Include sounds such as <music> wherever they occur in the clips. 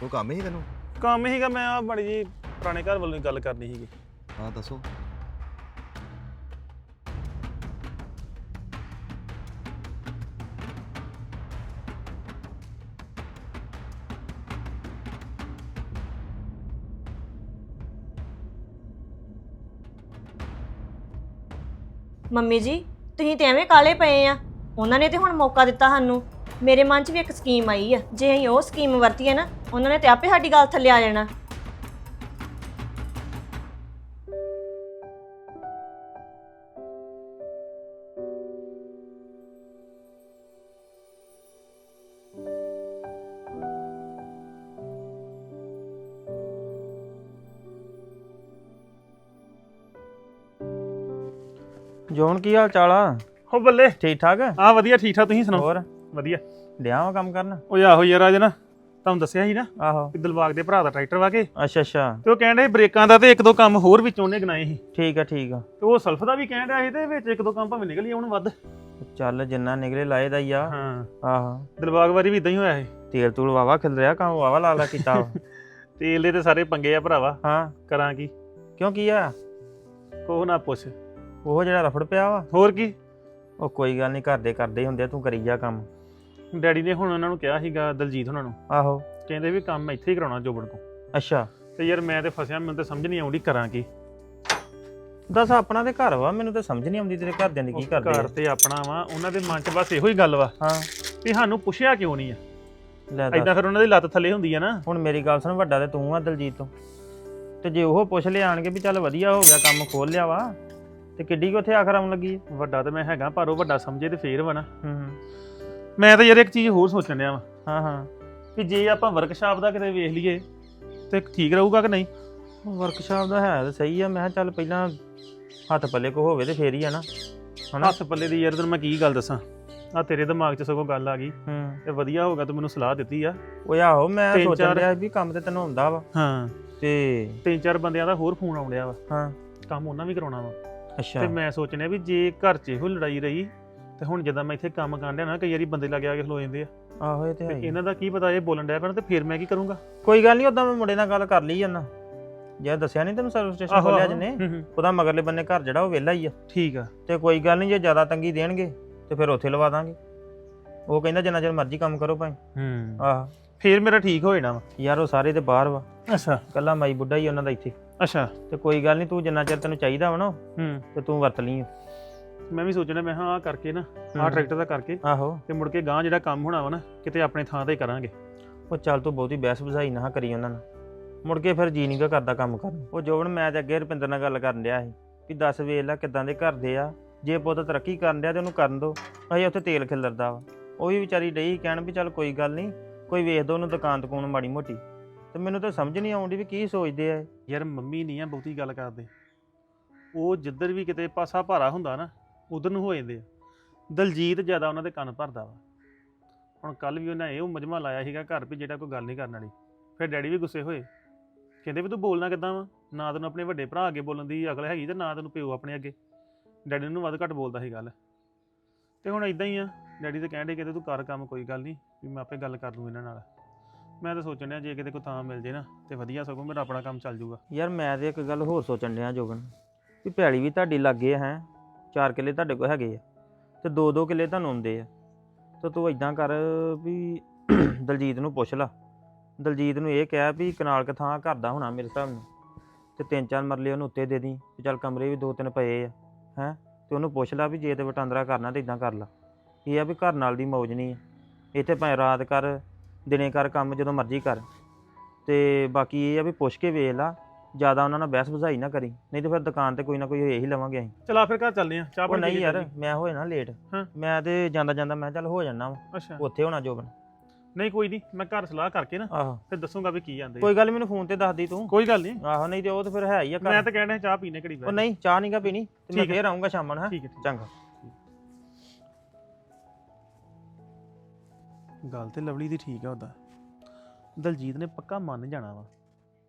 ਕੋਈ ਕੰਮ ਹੀ ਤੈਨੂੰ? ਕੰਮ ਹੀਗਾ ਮੈਂ ਆ ਬੜੀ ਜੀ ਪੁਰਾਣੇ ਘਰ ਵੱਲੋਂ ਹੀ ਗੱਲ ਕਰਨੀ ਸੀਗੀ। ਹਾਂ ਦੱਸੋ। ਮੰਮੀ ਜੀ ਤੁਸੀਂ ਤੇ ਐਵੇਂ ਕਾਲੇ ਪਏ ਆ। ਉਹਨਾਂ ਨੇ ਤੇ ਹੁਣ ਮੌਕਾ ਦਿੱਤਾ ਸਾਨੂੰ। ਮੇਰੇ ਮਨ 'ਚ ਵੀ ਇੱਕ ਸਕੀਮ ਆਈ ਆ। ਜੇ ਅਸੀਂ ਉਹ ਸਕੀਮ ਵਰਤੀਏ ਨਾ ਉਹਨਾਂ ਨੇ ਤੇ ਆਪੇ ਸਾਡੀ ਗੱਲ ਥੱਲੇ ਆ ਜਾਣਾ। ਜੋਨ ਕੀ ਹਾਲ ਚਾਲ ਆ? ਹੋ ਬੱਲੇ। ਠੀਕ ਠਾਕ? ਆ ਵਧੀਆ ਠੀਕ ਠਾਕ ਤੁਸੀਂ ਸੁਣਾਓ? ਹੋਰ? ਵਧੀਆ। ਡਿਆ ਵਾ ਕੰਮ ਕਰਨ? ਉਹ ਆਹੋ ਯਾਰ ਅੱਜ ਨਾ ਤੁਹਾਨੂੰ ਦੱਸਿਆ ਸੀ ਨਾ ਆਹੋ। ਕਿ ਦਿਲਬਾਗ ਦੇ ਭਰਾ ਦਾ ਟਰੈਕਟਰ ਵਾ ਕੇ। ਅੱਛਾ ਅੱਛਾ। ਤੇ ਉਹ ਕਹਿੰਦੇ ਬ੍ਰੇਕਾਂ ਦਾ ਤੇ ਇੱਕ ਦੋ ਕੰਮ ਹੋਰ ਵਿੱਚ ਉਹਨੇ ਗਨਾਏ ਸੀ। ਠੀਕ ਆ ਠੀਕ ਆ। ਤੇ ਉਹ ਸਲਫ ਦਾ ਵੀ ਕਹਿਣ ਡਿਆ ਸੀ ਤੇ ਵਿੱਚ ਇੱਕ ਦੋ ਕੰਮ ਭਾਵੇਂ ਨਿਕਲ ਆਉਣ ਵੱਧ। ਚੱਲ ਜਿੰਨਾ ਨਿਕਲੇ ਲਾਏ ਦਾ ਹੀ ਆ। ਹਾਂ। ਆਹੋ। ਦਿਲਬਾਗ ਵਾਰੀ ਵੀ ਇਦਾਂ ਹੀ ਹੋਇਆ ਸੀ। ਤੇਲ ਤੂਲ ਵਾਵਾ ਖਿਲ ਰਿਹਾ ਕੰਮ ਵਾਵਾ ਲਾ ਲਾ ਕੀਤਾ ਵਾ। <laughs> ਤੇਲ ਦੇ ਤੇ ਸਾਰੇ ਪੰਗੇ ਆ ਭਰਾਵਾ। ਹਾਂ। ਕਰਾਂ ਕੀ? ਕਿਉਂ ਕੀ ਆ? ਕੋਹ ਨਾ ਪੁੱਛ। ਉਹ ਜਿਹੜਾ ਰਫੜ ਪਿਆ ਵਾ। ਹੋਰ ਕੀ? ਉਹ ਕੋਈ ਗੱਲ ਨਹੀਂ ਘਰ ਦੇ ਕਰਦੇ ਹੀ ਹੁੰਦੇ ਆ, ਤੂੰ ਕਰੀ ਜਾ ਕੰਮ। ਡੈਡੀ ਨੇ ਹੁਣ ਉਹਨਾਂ ਨੂੰ ਕਿਹਾ ਸੀਗਾ ਦਲਜੀਤ ਉਹਨਾਂ ਨੂੰ। ਆਹੋ। ਕਹਿੰਦੇ ਵੀ ਕੰਮ ਇੱਥੇ ਹੀ ਕਰਾਉਣਾ ਜੋਬਨ ਕੋ। ਅੱਛਾ। ਤੇ ਯਾਰ ਮੈਂ ਤੇ ਫਸਿਆ ਮੈਨੂੰ ਤੇ ਸਮਝ ਨਹੀਂ ਆਉਂਦੀ ਕਰਾਂ ਕੀ। ਦੱਸ ਆਪਣਾ ਤੇ ਘਰ ਵਾ ਮੈਨੂੰ ਤਾਂ ਸਮਝ ਨਹੀਂ ਆਉਂਦੀ ਤੇਰੇ ਘਰਦਿਆਂ ਦੀ ਕੀ ਕਰਦੇ ਘਰ। ਤੇ ਆਪਣਾ ਵਾ ਉਹਨਾਂ ਦੇ ਮਨ 'ਚ ਬਸ ਇਹੋ ਹੀ ਗੱਲ ਵਾ ਹਾਂ। ਵੀ ਸਾਨੂੰ ਪੁੱਛਿਆ ਕਿਉਂ ਨਹੀਂ ਆ? ਲੈ ਦੱਸ। ਐਦਾਂ ਫਿਰ ਉਹਨਾਂ ਦੀ ਲੱਤ ਥੱਲੇ ਹੁੰਦੀ ਆ ਨਾ। ਹੁਣ ਮੇਰੀ ਗੱਲ ਸੁਣ ਵੱਡਾ ਤੇ ਤੂੰ ਆ ਦਲਜੀਤ ਤੋਂ। ਤੇ ਜੇ ਉਹ ਪੁੱਛ ਲਿਆਣਗੇ ਵੀ ਚੱਲ ਵਧੀਆ ਹੋ ਗਿਆ ਕੰਮ ਖੋਲ ਲਿਆ ਵਾ ਤੇ ਕਿੱਡੀ ਕੁ ਉੱਥੇ ਆਖਰ ਆਉਣ ਲੱਗੀ? ਵੱਡਾ ਤੇ ਮੈਂ ਹੈਗਾ ਪਰ ਉਹ ਵੱਡਾ ਸਮਝੇ ਤੇ ਫੇਰ ਵਾ ਨਾ। ਹੂੰ। ਮੈਂ ਤਾਂ ਯਾਰ ਇੱਕ ਚੀਜ਼ ਹੋਰ ਸੋਚਣ ਡਿਆ ਵਾ। ਹਾਂ ਹਾਂ। ਵੀ ਜੇ ਆਪਾਂ ਵਰਕਸ਼ਾਪ ਦਾ ਕਿਤੇ ਵੇਖ ਲਈਏ ਤੇ ਠੀਕ ਰਹੂਗਾ ਕਿ ਨਹੀਂ? ਵਰਕਸ਼ਾਪ ਦਾ ਹੈ ਤਾਂ ਸਹੀ ਆ ਮੈਂ ਕਿਹਾ ਚੱਲ ਪਹਿਲਾਂ ਹੱਥ ਪੱਲੇ ਕੋ ਹੋਵੇ ਤੇ ਫੇਰ ਹੀ ਆ ਨਾ। ਹਨਾ? ਹੱਥ ਪੱਲੇ ਦੀ ਯਾਰ ਤੈਨੂੰ ਮੈਂ ਕੀ ਗੱਲ ਦੱਸਾਂ? ਆ ਤੇਰੇ ਦਿਮਾਗ 'ਚ ਸਗੋਂ ਗੱਲ ਆ ਗਈ। ਹੂੰ। ਤੇ ਵਧੀਆ ਹੋਗਾ ਤੂੰ ਮੈਨੂੰ ਸਲਾਹ ਦਿੱਤੀ ਆ। ਉਹ ਆਹੋ ਮੈਂ ਤਿੰਨ ਸੋਚਣ ਚਾਰ- ਰਿਹਾ ਵੀ ਕੰਮ ਤੇ ਤੈਨੂੰ ਆਉਂਦਾ ਵਾ। ਹਾਂ। ਤੇ ਤਿੰਨ ਚਾਰ ਬੰਦਿਆਂ ਦਾ ਹੋਰ ਫੋਨ ਆਉਣ ਡਿਆ ਵਾ। ਹਾਂ। ਕੰਮ ਉਹਨਾਂ ਵੀ ਕਰਾਉਣਾ ਵਾ। ਅੱਛਾ। ਤੇ ਮੈਂ ਸੋਚਣਿਆ ਵੀ ਜੇ ਘਰ 'ਚ ਇਹੋ ਲੜਾਈ ਰਹੀ ਤੇ ਹੁਣ ਜਦੋਂ ਮੈਂ ਇੱਥੇ ਕੰਮ ਕਰਨ ਡਿਆ ਨਾ ਕਈ ਵਾਰੀ ਬੰਦੇ ਲੱਗੇ ਆ ਕੇ ਖਲੋ ਜਾਂਦੇ ਆ। ਆਹੋ ਇਹ ਤੇ ਤੇ ਹੈ ਆ। ਇਹਨਾਂ ਦਾ ਕੀ ਪਤਾ ਇਹ ਬੋਲਣ ਡਿਆ ਪੈਣ ਤੇ ਫਿਰ ਮੈਂ ਕੀ ਕਰੂੰਗਾ? ਕੋਈ ਗੱਲ ਨਹੀਂ ਉਦਾਂ ਮੈਂ ਮੁੰਡੇ ਨਾਲ ਗੱਲ ਕਰ ਲਈ ਜਾਂਦਾ। ਜੇ ਦੱਸਿਆ ਨਹੀਂ ਤੈਨੂੰ ਸਰਵਿਸ ਸਟੇਸ਼ਨ ਖੋਲਿਆ। ਜਨੇ ਹੂੰ, ਹੂੰ। ਉਹਦਾ ਮਗਰਲੇ ਬੰਨੇ ਘਰ ਜਿਹੜਾ ਉਹ ਵਿਹਲਾ ਹੀ ਆ। ਠੀਕ ਆ। ਤੇ ਕੋਈ ਗੱਲ ਨਹੀਂ ਜੇ ਜ਼ਿਆਦਾ ਤੰਗੀ ਦੇਣਗੇ ਤੇ ਫਿਰ ਉੱਥੇ ਲਵਾ ਦਾਂਗੇ। ਉਹ ਕਹਿੰਦਾ ਜਿੰਨਾ ਚਿਰ ਮਰਜ਼ੀ ਕੰਮ ਕਰੋ ਭਾਈ। ਹੂੰ। ਆਹ। ਫਿਰ ਮੇਰਾ ਠੀਕ ਹੋ ਜਾਣਾ ਵਾ। ਯਾਰ ਉਹ ਸਾਰੇ ਤੇ ਬਾਹਰ ਵਾ। ਅੱਛਾ। ਕੱਲਾ ਮਾਈ ਬੁੱਢਾ ਹੀ ਉਹਨਾਂ ਦਾ ਇੱਥੇ। ਅੱਛਾ। ਤੇ ਕੋਈ ਗੱਲ ਨਹੀਂ ਤੂੰ ਜਿੰਨਾ ਚਿਰ ਤੈਨੂੰ ਚਾਹੀਦਾ ਵਾ ਨਾ ਹੂੰ। ਤੇ ਤੂੰ ਵਰਤ ਲਈ ਮੈਂ ਵੀ ਸੋਚਣਾ ਮੈਂ ਹਾਂ ਆ ਕਰਕੇ ਨਾ ਆ। ਟਰੈਕਟਰ ਦਾ ਕਰਕੇ ਆਹੋ। ਤੇ ਮੁੜ ਕੇ ਗਾਂ ਜਿਹੜਾ ਕੰਮ ਹੋਣਾ ਵਾ ਨਾ ਕਿਤੇ ਆਪਣੇ ਥਾਂ ਤੇ ਹੀ ਕਰਾਂਗੇ। ਉਹ ਚੱਲ ਤੂੰ ਬਹੁਤੀ ਬਹਿਸ ਬੁਝਾਈ ਨਾ ਕਰੀ ਉਹਨਾਂ ਨਾਲ। ਮੁੜ ਕੇ ਫਿਰ ਜੀ ਨੀ ਗਾ ਕਰਦਾ ਕੰਮ ਕਰਨ। ਉਹ ਜੋਬਨ ਮੈਂ ਤੇ ਅੱਗੇ ਰੁਪਿੰਦਰ ਨਾਲ ਗੱਲ ਕਰਨ ਡਿਆ ਸੀ ਵੀ ਦੱਸ ਵੇਖ ਲੈ ਕਿਦਾਂ ਦੇ ਘਰ ਦੇ ਆ। ਜੇ ਪੁੱਤ ਤਰੱਕੀ ਕਰਨ ਡਿਆ ਤੇ ਉਹਨੂੰ ਕਰਨ ਦੋ। ਅਸੀਂ ਉੱਥੇ ਤੇਲ ਖਿਲਰਦਾ ਵਾ। ਉਹ ਵੀ ਵਿਚਾਰੀ ਡਈ ਕਹਿਣ ਵੀ ਚੱਲ ਕੋਈ ਗੱਲ ਨਹੀਂ ਕੋਈ ਵੇਖ ਦੋ ਉਹਨੂੰ ਦੁਕਾਨ ਤਕੂਨ ਮਾੜੀ ਮੋਟੀ। ਤੇ ਮੈਨੂੰ ਤਾਂ ਸਮਝ ਨਹੀਂ ਆਉਂਦੀ ਵੀ ਕੀ ਸੋਚਦੇ ਆ। ਯਾਰ ਮੰਮੀ ਨਹੀਂ ਆ ਬਹੁਤੀ ਗੱਲ ਕਰਦੇ। ਉਹ ਜਿੱਧਰ ਵੀ ਕਿਤੇ ਪਾਸਾ ਭਾਰਾ ਹੁੰਦਾ ਨਾ ਉਧਰ ਨੂੰ ਹੋ ਜਾਂਦੇ ਆ। ਦਲਜੀਤ ਜ਼ਿਆਦਾ ਉਹਨਾਂ ਦੇ ਕੰਨ ਭਰਦਾ ਵਾ। ਹੁਣ ਕੱਲ ਵੀ ਉਹਨਾਂ ਇਹ ਉਹ ਮਜਮਾ ਲਾਇਆ ਸੀਗਾ ਘਰ ਵੀ ਜਿਹੜਾ ਕੋਈ ਗੱਲ ਨਹੀਂ ਕਰਨ ਵਾਲੀ। ਫਿਰ ਡੈਡੀ ਵੀ ਗੁੱਸੇ ਹੋਏ। ਕਹਿੰਦੇ ਵੀ ਤੂੰ ਬੋਲਣਾ ਕਿੱਦਾਂ ਵਾ? ਨਾ ਤੈਨੂੰ ਆਪਣੇ ਵੱਡੇ ਭਰਾ ਅੱਗੇ ਬੋਲਣ ਦੀ ਅਕਲ ਹੈਗੀ ਤੇ ਨਾ ਤੈਨੂੰ ਪਿਓ ਆਪਣੇ ਅੱਗੇ। ਡੈਡੀ ਨੂੰ ਵੱਧ ਘੱਟ ਬੋਲਦਾ ਸੀ ਗੱਲ। ਤੇ ਹੁਣ ਇਦਾਂ ਹੀ ਆ, ਡੈਡੀ ਤੇ ਕਹਿੰਦੇ ਕਹਿੰਦੇ ਤੂੰ ਕਰ ਕੰਮ, ਕੋਈ ਗੱਲ ਨਹੀਂ, ਵੀ ਮੈਂ ਆਪੇ ਗੱਲ ਕਰ ਲੂੰ ਇਹਨਾਂ ਨਾਲ। ਮੈਂ ਤਾਂ ਸੋਚਣ ਡਿਆ ਜੇ ਕਿਤੇ ਕੋਈ ਥਾਂ ਮਿਲ ਜੇ ਨਾ, ਤੇ ਵਧੀਆ ਸਗੋਂ ਮੇਰਾ ਆਪਣਾ ਕੰਮ ਚੱਲ ਜੂਗਾ। ਯਾਰ ਮੈਂ ਤੇ ਇੱਕ ਗੱਲ ਹੋਰ ਸੋਚਣ ਡਿਆ ਜੋਗਨ, ਵੀ ਭੈੜੀ ਵੀ ਤੁਹਾਡੀ ਲੱਗੇ ਹੈ। ਚਾਰ ਕਿੱਲੇ ਤੁਹਾਡੇ ਕੋਲ ਹੈਗੇ ਆ ਤੇ ਦੋ ਦੋ ਕਿੱਲੇ ਤੁਹਾਨੂੰ ਆਉਂਦੇ ਆ। ਤੇ ਤੂੰ ਇਦਾਂ ਕਰ ਵੀ <coughs> ਦਲਜੀਤ ਨੂੰ ਪੁੱਛ ਲਾ। ਦਲਜੀਤ ਨੂੰ ਇਹ ਕਹਿ ਵੀ ਕਨਾਲ ਕ ਥਾਂ ਘਰ ਦਾ ਹੋਣਾ ਮੇਰੇ ਹਿਸਾਬ ਨਾਲ। ਤੇ ਤਿੰਨ ਚਾਰ ਮਰਲੇ ਉਹਨੂੰ ਉੱਤੇ ਦੇ ਦੀ ਵੀ ਚੱਲ ਕਮਰੇ ਵੀ ਦੋ ਤਿੰਨ ਪਏ ਆ, ਹੈ? ਤੇ ਉਹਨੂੰ ਪੁੱਛ ਲਾ ਵੀ ਜੇ ਤੇ ਵਟਾਂਦਰਾ ਕਰਨਾ ਤੇ ਇਦਾਂ ਕਰ ਲਾ। ਇਹ ਆ ਵੀ ਘਰ ਨਾਲ ਦੀ ਮੌਜ ਨਹੀਂ ਆ। ਇੱਥੇ ਭਾਵੇਂ ਰਾਤ ਕਰ, ਦਿਨੇ ਕਰ, ਕੰਮ ਜਦੋਂ ਮਰਜ਼ੀ ਕਰ। ਤੇ ਬਾਕੀ ਇਹ ਆ ਵੀ ਪੁੱਛ ਕੇ ਵੇਖ ਲਾ ਜ਼ਿਆਦਾ ਉਹਨਾਂ ਨਾਲ ਬਹਿਸ ਬੁਝਾਈ ਨਾ ਕਰੀ ਨਹੀਂ ਤੇ ਫਿਰ ਦੁਕਾਨ ਤੇ ਕੋਈ ਨਾ ਕੋਈ ਇਹੀ ਲਵਾਂਗੇ ਅਸੀਂ। ਚਲਾ ਫਿਰ ਘਰ ਚੱਲਦੇ ਆ ਚਾਹ ਉਹ ਪਾਣੀ ਪੀ ਨਹੀਂ ਕੇ ਯਾਰ ਚੱਲੀਏ। ਮੈਂ ਹੋ ਜਾਣਾ ਲੇਟ ਹਾਂ। ਮੈਂ ਤੇ ਜਾਂਦਾ ਜਾਂਦਾ ਮੈਂ ਚੱਲ ਹੋ ਜਾਣਾ ਵਾ। ਅੱਛਾ। ਉੱਥੇ ਹੋਣਾ ਜੋਬਨ। ਨਹੀਂ ਕੋਈ ਨਹੀਂ ਮੈਂ ਘਰ ਸਲਾਹ ਕਰਕੇ ਨਾ ਆਹੋ। ਫਿਰ ਦੱਸੂਗਾ ਵੀ ਕੀ ਆਂਦੇ ਕੋਈ ਗੱਲ ਨੀ, ਮੈਨੂੰ ਫੋਨ ਤੇ ਦੱਸ ਦੀ ਤੂੰ। ਕੋਈ ਗੱਲ ਨਹੀਂ ਆਹੋ ਨਹੀਂ ਤੇ ਉਹ ਤੇ ਫਿਰ ਹੈ ਹੀ ਆ ਮੈਂ ਘਰ ਤਾਂ ਕਹਿਣਾ ਚਾਹ ਪੀਣੇ ਘੜੀ ਉਹ ਨਹੀਂ ਚਾਹ ਨਹੀਂ ਗਾ ਪੀਣੀ ਤੇ ਮੈਂ ਠੀਕ ਹੈ। ਫੇਰ ਆਉਂਗਾ ਸ਼ਾਮਾਂ ਨੂੰ ਹੈਂ। ਠੀਕ ਹੈ ਠੀਕ ਚੰਗਾ। ਗੱਲ ਤੇ ਲਵਲੀ ਦੀ ਠੀਕ ਆ ਉਹਦਾ। ਦਲਜੀਤ ਨੇ ਪੱਕਾ ਮੰਨ ਜਾਣਾ ਵਾ।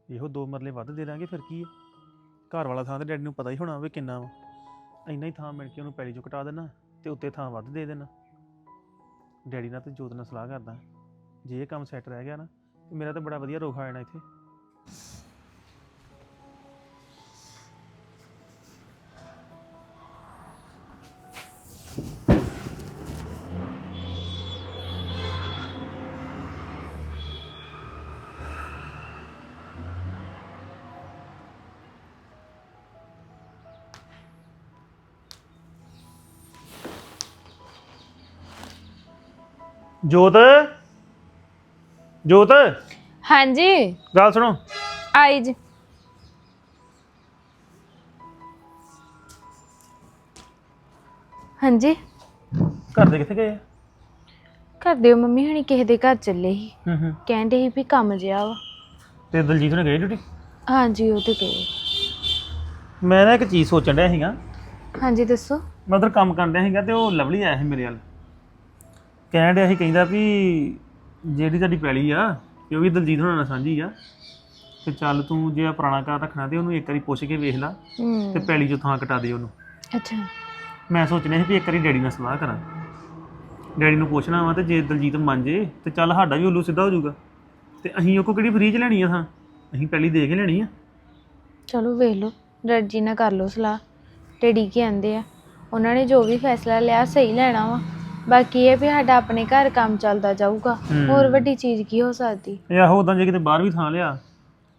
ਇਹੋ ਦੋ ਮਰਲੇ ਵੱਧ ਦੇ ਦਾਂਗੇ, ਫਿਰ ਕੀ ਹੈ ਘਰ ਵਾਲਾ ਥਾਂ ਤੇ ਡੈਡੀ ਨੂੰ ਪਤਾ ਹੀ ਹੋਣਾ ਵੀ ਕਿੰਨਾ ਵਾ। ਇੰਨਾ ਹੀ ਥਾਂ ਮਿਲ ਕੇ ਉਹਨੂੰ ਪੈਲੀ ਚੋਂ ਕਟਾ ਦੇਣਾ ਤੇ ਉੱਤੇ ਥਾਂ ਵੱਧ ਦੇ ਦੇਣਾ। ਡੈਡੀ ਨਾਲ ਤੇ ਜੋਤ ਨਾਲ ਸਲਾਹ ਕਰਦਾ। ਜੇ ਇਹ ਕੰਮ ਸੈੱਟ ਰਹਿ ਗਿਆ ਨਾ, ਤੇ ਮੇਰਾ ਤਾਂ ਬੜਾ ਵਧੀਆ ਰੁੱਖ ਆ ਜਾਣਾ ਇੱਥੇ। ਜੋਤ? ਜੋਤ? ਹਾਂਜੀ। ਗੱਲ ਸੁਣੋ। ਆਈ ਜੀ। ਹਾਂਜੀ। ਘਰ ਦੇ ਕਿੱਥੇ ਗਏ? ਆ ਘਰ ਦਿਓ ਮੰਮੀ ਹਣੀ ਕਿਸੇ ਦੇ ਘਰ ਚੱਲੇ ਸੀ। ਹੂੰ ਹੂੰ। ਕਹਿੰਦੇ ਸੀ ਵੀ ਕੰਮ ਜਿਆ ਵਾ। ਤੇ ਦਲਜੀਤ ਨੇ ਗਏ ਡਿਊਟੀ? ਹਾਂਜੀ ਉਹ ਤੇ ਗਏ। ਮੈਂ ਨਾ ਇੱਕ ਚੀਜ਼ ਸੋਚਣ ਡਿਆ ਸੀਗਾ। ਹਾਂਜੀ ਦੱਸੋ। ਮੈਂ ਉਧਰ ਕੰਮ ਕਰਨ ਡਿਆ ਸੀਗਾ ਤੇ ਉਹ ਲਵਲੀ ਆਇਆ ਸੀ ਮੇਰੇ ਵੱਲ। ਕਹਿਣ ਡਿਆ ਸੀ ਕਹਿੰਦਾ ਵੀ ਜਿਹੜੀ ਤੁਹਾਡੀ ਪੈਲੀ ਆ ਕਿ ਉਹ ਵੀ ਦਲਜੀਤ ਹੋਣਾ ਨਾਲ ਸਾਂਝੀ ਆ। ਤੇ ਚੱਲ ਤੂੰ ਜੇ ਆ ਪੁਰਾਣਾ ਘਰ ਰੱਖਣਾ ਤੇ ਉਹਨੂੰ ਇੱਕ ਵਾਰੀ ਪੁੱਛ ਕੇ ਵੇਖ ਲੈ ਤੇ ਹੂੰ ਪੈਲੀ ਚੋਂ ਥਾਂ ਕਟਾ ਦੇ ਉਹਨੂੰ। ਅੱਛਾ। ਮੈਂ ਸੋਚਣਾ ਸੀ ਵੀ ਇੱਕ ਵਾਰੀ ਡੈਡੀ ਨਾਲ ਸਲਾਹ ਕਰਾਂ। ਡੈਡੀ ਨੂੰ ਪੁੱਛਣਾ ਵਾ ਤੇ ਜੇ ਦਲਜੀਤ ਮੰਨ ਜੇ ਤੇ ਚੱਲ ਸਾਡਾ ਵੀ ਉੱਲੂ ਸਿੱਧਾ ਹੋ ਜਾਊਗਾ। ਤੇ ਅਸੀਂ ਉਹ ਕੋ ਕਿਹੜੀ ਫ੍ਰੀ ਚ ਲੈਣੀ ਆ ਥਾਂ? ਅਸੀਂ ਪਹਿਲੀ ਦੇ ਕੇ ਲੈਣੀ ਆ। ਚਲੋ ਵੇਖ ਲਓ ਡੈਡ ਜੀ ਨਾਲ ਕਰ ਲਓ ਸਲਾਹ। ਡੈਡੀ ਕੀ ਆਂਦੇ ਆ ਉਹਨਾਂ ਨੇ ਜੋ ਵੀ ਫੈਸਲਾ ਲਿਆ ਸਹੀ ਲੈਣਾ ਵਾ। ਬਾਕੀ ਇਹ ਵੀ ਸਾਡਾ ਆਪਣੇ ਘਰ ਕੰਮ ਚੱਲਦਾ ਜਾਊਗਾ। ਹੂੰ। ਹੋਰ ਵੱਡੀ ਚੀਜ਼ ਕੀ ਹੋ ਸਕਦੀ? ਇਹ ਆਹੋ ਉਦਾਂ ਜੇ ਕਿਤੇ ਬਾਹਰ ਵੀ ਥਾਂ ਲਿਆ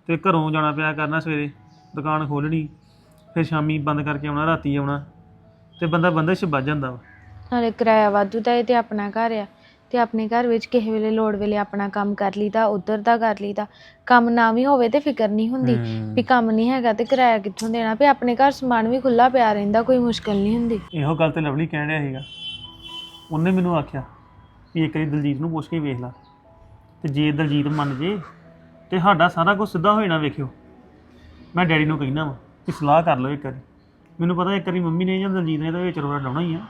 ਤੇ ਘਰੋਂ ਜਾਣਾ ਪਿਆ ਕਰਨਾ ਸਵੇਰੇ ਦੁਕਾਨ ਖੋਲਣੀ ਫਿਰ ਸ਼ਾਮੀ ਬੰਦ ਕਰਕੇ ਆਉਣਾ ਰਾਤੀ ਆਉਣਾ ਤੇ ਬੰਦਾ ਬੰਦਾ ਚ ਵੱਜ ਜਾਂਦਾ ਵਾ। ਨਾਲੇ ਕਿਰਾਇਆ ਵਾਧੂ ਦਾ ਇਹ ਤੇ ਆਪਣਾ ਘਰ ਆ ਤੇ ਆਪਣੇ ਘਰ ਵਿੱਚ ਕਿਸੇ ਵੇਲੇ ਲੋੜ ਵੇਲੇ ਆਪਣਾ ਕੰਮ ਕਰ ਲਈਦਾ ਉਧਰ ਦਾ ਕਰ ਲਈਦਾ। ਕੰਮ ਨਾ ਵੀ ਹੋਵੇ ਤੇ ਫਿਕਰ ਨਹੀਂ ਹੁੰਦੀ ਵੀ ਕੰਮ ਨਹੀਂ ਹੈਗਾ ਤੇ ਕਿਰਾਇਆ ਕਿੱਥੋਂ ਦੇਣਾ? ਵੀ ਆਪਣੇ ਘਰ ਸਮਾਨ ਵੀ ਖੁੱਲਾ ਪਿਆ ਰਹਿੰਦਾ ਕੋਈ ਮੁਸ਼ਕਲ ਨਹੀਂ ਹੁੰਦੀ। ਇਹੋ ਗੱਲ ਤੇ ਲਵਲੀ ਕਹਿਣ ਡਿਆ ਸੀਗਾ। ਉਹਨੇ ਮੈਨੂੰ ਆਖਿਆ ਵੀ ਇੱਕ ਵਾਰੀ ਦਲਜੀਤ ਨੂੰ ਪੁੱਛ ਕੇ ਵੇਖ ਲੈ। ਤੇ ਜੇ ਦਲਜੀਤ ਮੰਨ ਜੇ ਤੇ ਸਾਡਾ ਸਾਰਾ ਕੁਝ ਸਿੱਧਾ ਹੋ ਜਾਣਾ ਵੇਖਿਓ। ਮੈਂ ਡੈਡੀ ਨੂੰ ਕਹਿਣਾ ਵਾ ਕਿ ਸਲਾਹ ਕਰ ਲਓ ਇੱਕ ਵਾਰੀ। ਮੈਨੂੰ ਪਤਾ ਇੱਕ ਵਾਰੀ ਮੰਮੀ ਨੇ ਜਾਂ ਦਲਜੀਤ ਨੇ ਤਾਂ ਵਿੱਚ ਰੋੜਾ ਡਾਉਣਾ ਹੀ ਆ।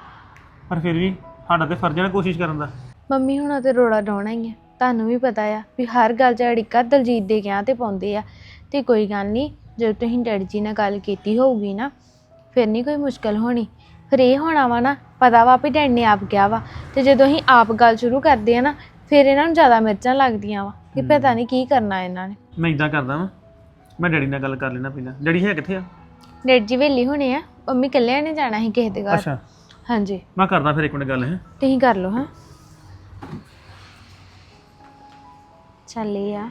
ਪਰ ਫਿਰ ਵੀ ਸਾਡਾ ਤੇ ਫਰਜ਼ ਹੈ ਕੋਸ਼ਿਸ਼ ਕਰਨ ਦਾ। ਮੰਮੀ ਹੁਣਾਂ ਤੇ ਰੋੜਾ ਡਾਉਣਾ ਹੀ ਆ। ਤੁਹਾਨੂੰ ਵੀ ਪਤਾ ਆ ਵੀ ਹਰ ਗੱਲ 'ਚ ਅੜਿੱਕਾ ਦਲਜੀਤ ਦੇ ਗਿਆ ਤੇ ਪਾਉਂਦੇ ਆ। ਤੇ ਕੋਈ ਗੱਲ ਨਹੀਂ ਜਦੋਂ ਤੁਸੀਂ ਡੈਡੀ ਜੀ ਨਾਲ ਗੱਲ ਕੀਤੀ ਹੋਊਗੀ ਨਾ, ਫਿਰ ਨਹੀਂ ਕੋਈ ਮੁਸ਼ਕਲ ਹੋਣੀ। ਫਿਰ ਇਹ ਹੋਣਾ ਵਾ ਨਾ ਪਤਾ ਵਾ ਵੀ ਡੈਡ ਨੇ ਆਪ ਕਿਹਾ ਵਾ। ਤੇ ਜਦੋਂ ਅਸੀਂ ਆਪ ਗੱਲ ਸ਼ੁਰੂ ਕਰਦੇ ਆ ਨਾ ਫਿਰ ਇਹਨਾਂ ਨੂੰ ਜ਼ਿਆਦਾ ਮਿਰਚਾਂ ਲੱਗਦੀਆਂ ਵਾ ਕਿ ਪਤਾ ਨਹੀਂ ਕੀ ਕਰਨਾ ਇਹਨਾਂ ਨੇ। ਮੈਂ ਇਦਾਂ ਕਰਦਾ ਵਾਂ ਮੈਂ ਡੈਡੀ ਨਾਲ ਗੱਲ ਕਰ ਲੈਣਾ ਪਹਿਲਾਂ। ਡੈਡੀ ਹੈ ਕਿੱਥੇ ਆ? ਡੈਡ ਜੀ ਵੇਲੀ ਹੋਣੇ ਆ ਮੰਮੀ ਇਕੱਲਿਆਂ ਨੇ ਜਾਣਾ ਸੀ ਕਿਸੇ ਦੇ ਘਰ। ਅੱਛਾ। ਹਾਂਜੀ। ਮੈਂ ਕਰਦਾ ਫਿਰ ਇੱਕ ਮਿੰਟ ਗੱਲ ਹੈ। ਤੁਸੀਂ ਕਰ ਲਓ ਹਾਂ। ਚੱਲ ਇਹ ਆ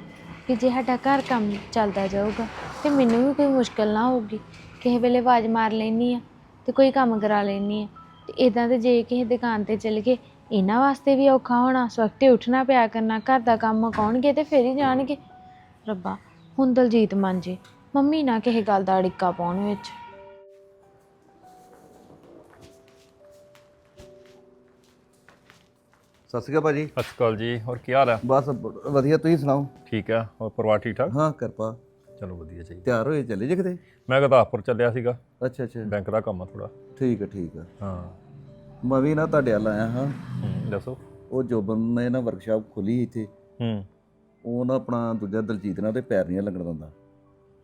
ਕਿ ਜੇ ਸਾਡਾ ਘਰ ਕੰਮ ਚੱਲਦਾ ਜਾਊਗਾ ਤੇ ਮੈਨੂੰ ਵੀ ਕੋਈ ਮੁਸ਼ਕਲ ਨਾ ਹੋਊਗੀ। ਕਿਸੇ ਵੇਲੇ ਆਵਾਜ਼ ਮਾਰ ਲੈਣੀ ਆ ਤੇ ਕੋਈ ਕੰਮ ਕਰਾ ਲੈਣੀ ਆ। ਤੇ ਇਦਾਂ ਤੇ ਜੇ ਕਿਸੇ ਦੁਕਾਨ ਤੇ ਚਲ ਗਏ ਇਹਨਾਂ ਵਾਸਤੇ ਵੀ ਔਖਾ ਹੋਣਾ ਸਵਖਤੇ ਉੱਠਣਾ ਪਿਆ ਕਰਨਾ ਘਰ ਦਾ ਕੰਮ ਮੁਕਾਉਣਗੇ ਤੇ ਫਿਰ ਹੀ ਜਾਣਗੇ। ਰੱਬਾ ਹੁਣ ਦਲਜੀਤ ਮੰਨ ਜੇ ਮੰਮੀ ਨਾ ਕਿਸੇ ਗੱਲ ਦਾ ਅੜਿੱਕਾ ਪਾਉਣ ਵਿੱਚ। ਸਤਿ ਸ਼੍ਰੀ ਅਕਾਲ ਭਾਜੀ। ਸਤਿ ਸ਼੍ਰੀ ਅਕਾਲ ਜੀ ਹੋਰ ਕੀ ਹਾਲ ਆ ਬਸ ਬ- ਵਧੀਆ ਤੁਸੀਂ ਸੁਣਾਓ? ਠੀਕ ਆ ਹੋਰ ਪਰਿਵਾਰ ਠੀਕ ਠਾਕ? ਹਾਂ ਕਿਰਪਾ। ਚਲੋ ਵਧੀਆ ਚਾਹੀਦਾ। ਤਿਆਰ ਹੋਏ ਚੱਲੇ ਜੇ ਕਿਤੇ? ਮੈਂ ਗੁਰਦਾਸਪੁਰ ਚੱਲਿਆ ਸੀਗਾ। ਅੱਛਾ ਅੱਛਾ। ਬੈਂਕ ਦਾ ਕੰਮ ਆ ਥੋੜਾ ਠੀਕ ਹੈ ਠੀਕ ਹੈ ਹਾਂ। ਮੈਂ ਵੀ ਨਾ ਤੁਹਾਡੇ ਵੱਲ ਆਇਆ ਹਾਂ। ਹੂੰ ਦੱਸੋ। ਉਹ ਜੋਬਨ ਨੇ ਨਾ ਵਰਕਸ਼ਾਪ ਖੋਲੀ ਇੱਥੇ। ਹੂੰ। ਉਹ ਨਾ ਆਪਣਾ ਦੂਜਾ ਦਲਜੀਤ ਨਾਲ ਤੇ ਪੈਰ ਨਹੀਂ ਲੱਗਣ ਦਿੰਦਾ।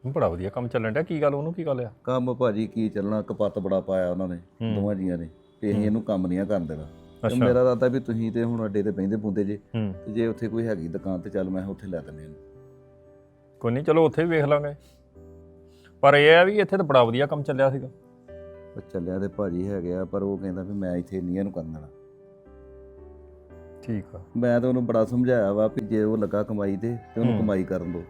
ਬੜਾ ਵਧੀਆ ਕੰਮ ਚੱਲਣ ਡਿਆ। ਕੀ ਗੱਲ ਉਹਨੂੰ ਕੀ ਗੱਲ ਆ? ਕੰਮ ਭਾਜੀ ਕੀ ਚੱਲਣਾ ਕਪੱਤ ਬੜਾ ਪਾਇਆ ਉਹਨਾਂ ਨੇ ਹੂੰ। ਦੋਵਾਂ ਜੀਆਂ ਨੇ। ਤੇ ਅਸੀਂ ਇਹਨੂੰ ਕੰਮ ਨਹੀਂ ਆ ਕਰਨ ਦੇਣਾ। ਤੇ ਅੱਛਾ। ਮੇਰਾ ਇਰਾਦਾ ਵੀ ਤੁਸੀਂ ਤੇ ਹੁਣ ਅੱਡੇ ਤੇ ਬਹਿੰਦੇ ਪੁੰਦੇ ਜੇ। ਹੂੰ। ਤੇ ਜੇ ਉੱਥੇ ਕੋਈ ਹੈਗੀ ਦੁਕਾਨ ਤੇ ਚੱਲ ਮੈਂ ਉੱਥੇ ਲੈ ਦਿੰਦੇ ਇਹਨੂੰ ਕੋਈ ਨਹੀਂ ਚਲੋ ਉੱਥੇ ਵੀ ਵੇਖ ਲਾਂਗੇ। ਪਰ ਇਹ ਆ ਵੀ ਇੱਥੇ ਤਾਂ ਬੜਾ ਵਧੀਆ ਕੰਮ ਚੱਲਿਆ ਸੀਗਾ। ਉਹ ਚੱਲਿਆ ਤੇ ਭਾਜੀ ਹੈਗੇ ਆ ਪਰ ਉਹ ਕਹਿੰਦਾ ਵੀ ਮੈਂ ਇੱਥੇ ਨਹੀਂ ਇਹਨੂੰ ਕਰਨ ਦੇਣਾ। ਠੀਕ ਆ। ਮੈਂ ਤਾਂ ਉਹਨੂੰ ਬੜਾ ਸਮਝਾਇਆ ਵਾ ਵੀ ਜੇ ਉਹ ਲੱਗਾ ਕਮਾਈ ਤੇ ਤੇ ਉਹਨੂੰ ਹੂੰ। ਕਮਾਈ ਕਰਨ ਦੋ।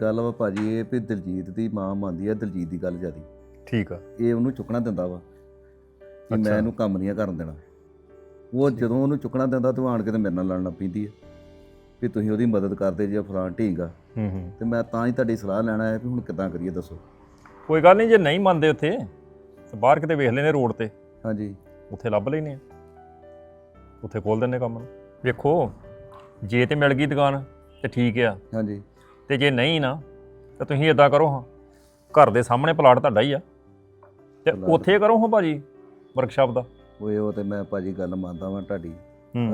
ਗੱਲ ਵਾ ਭਾਜੀ ਇਹ ਵੀ ਦਲਜੀਤ ਦੀ ਮਾਂ ਮੰਨਦੀ ਆ ਦਲਜੀਤ ਦੀ ਗੱਲ ਜਿਆਦੀ। ਠੀਕ ਆ। ਇਹ ਉਹਨੂੰ ਚੁੱਕਣਾ ਦਿੰਦਾ ਵਾ ਕਿ ਅੱਛਾ। ਮੈਂ ਇਹਨੂੰ ਕੰਮ ਨਹੀਂ ਕਰਨ ਦੇਣਾ। ਉਹ ਜਦੋਂ ਉਹਨੂੰ ਚੁੱਕਣਾ ਦਿੰਦਾ ਤੂੰ ਆਣ ਕੇ ਤੇ ਮੇਰੇ ਨਾਲ ਲੜਨਾ ਪੈਂਦੀ ਆ। ਵੀ ਤੁਸੀਂ ਉਹਦੀ ਮਦਦ ਕਰਦੇ ਜੇ ਫਲਾਂ ਢੀਂਗਾ ਹੂੰ ਹੂੰ। ਤੇ ਮੈਂ ਤਾਂ ਹੀ ਤੁਹਾਡੀ ਸਲਾਹ ਲੈਣਾ ਹੈ ਵੀ ਹੁਣ ਕਿੱਦਾਂ ਕਰੀਏ ਦੱਸੋ। ਕੋਈ ਗੱਲ ਨਹੀਂ ਜੇ ਨਹੀਂ ਮੰਨਦੇ ਉੱਥੇ ਤੇ ਬਾਹਰ ਕਿਤੇ ਵੇਖ ਲੈਨੇ ਰੋਡ ਤੇ। ਹਾਂਜੀ। ਉੱਥੇ ਲੱਭ ਲੈਨੇ ਆ। ਉੱਥੇ ਖੋਲ ਦਿੰਨੇ ਕੰਮ ਨੂੰ। ਵੇਖੋ ਜੇ ਤੇ ਮਿਲ ਗਈ ਦੁਕਾਨ ਤੇ ਠੀਕ ਆ। ਹਾਂਜੀ। ਤੇ ਜੇ ਨਹੀਂ ਨਾ ਤਾਂ ਤੁਸੀਂ ਇਦਾਂ ਕਰੋ ਹਾਂ। ਘਰ ਦੇ ਸਾਹਮਣੇ ਪਲਾਟ ਤੁਹਾਡਾ ਹੀ ਆ। ਤੇ। ਉੱਥੇ ਕਰੋ ਹਾਂ ਭਾਜੀ ਵਰਕਸ਼ਾਪ ਦਾ। ਓਏ ਉਹ ਤੇ ਮੈਂ ਭਾਜੀ ਗੱਲ ਮੰਨਦਾ ਵਾਂ ਤੁਹਾਡੀ।